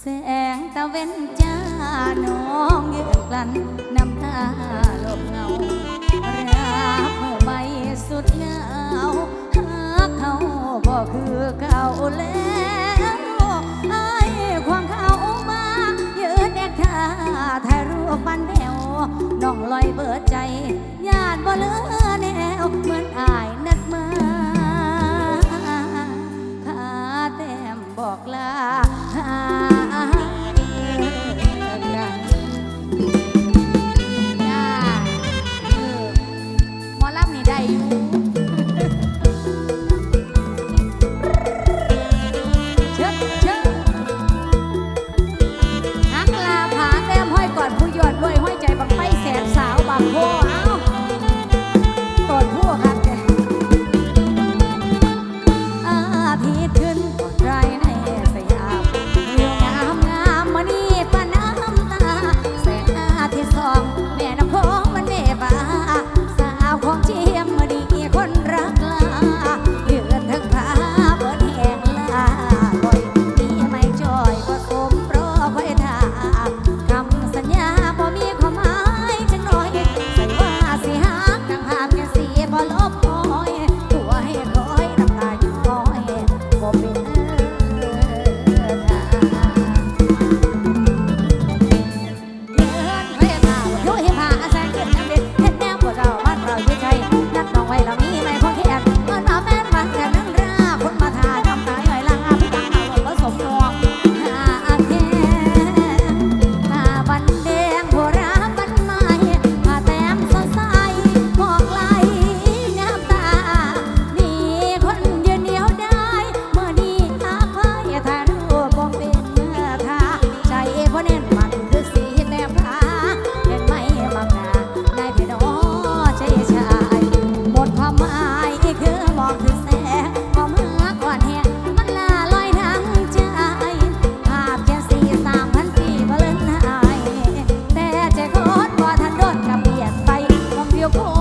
แสงตะเวนจ้าน้องเยือกลันน้ำตาหลบเงารับเมื่อไม่สุดเงาหาเขาบ่คือเก่าแล้วไอ้ความเขามาเยืนแดกท่าถ่ายรูปปันแนวน้องลอยเบิดใจญาติบ่เลือแนวเหมือนอายนัดมาขาแต้มบอกลา บอกคือแสงความเมื่อก่อนแหงมันลาลอยทางใจภาพจะสี่สามพันปีบ่เลินหายแต่ใจโคตรบ่ทันโดนกับเบียดไปความวิวโค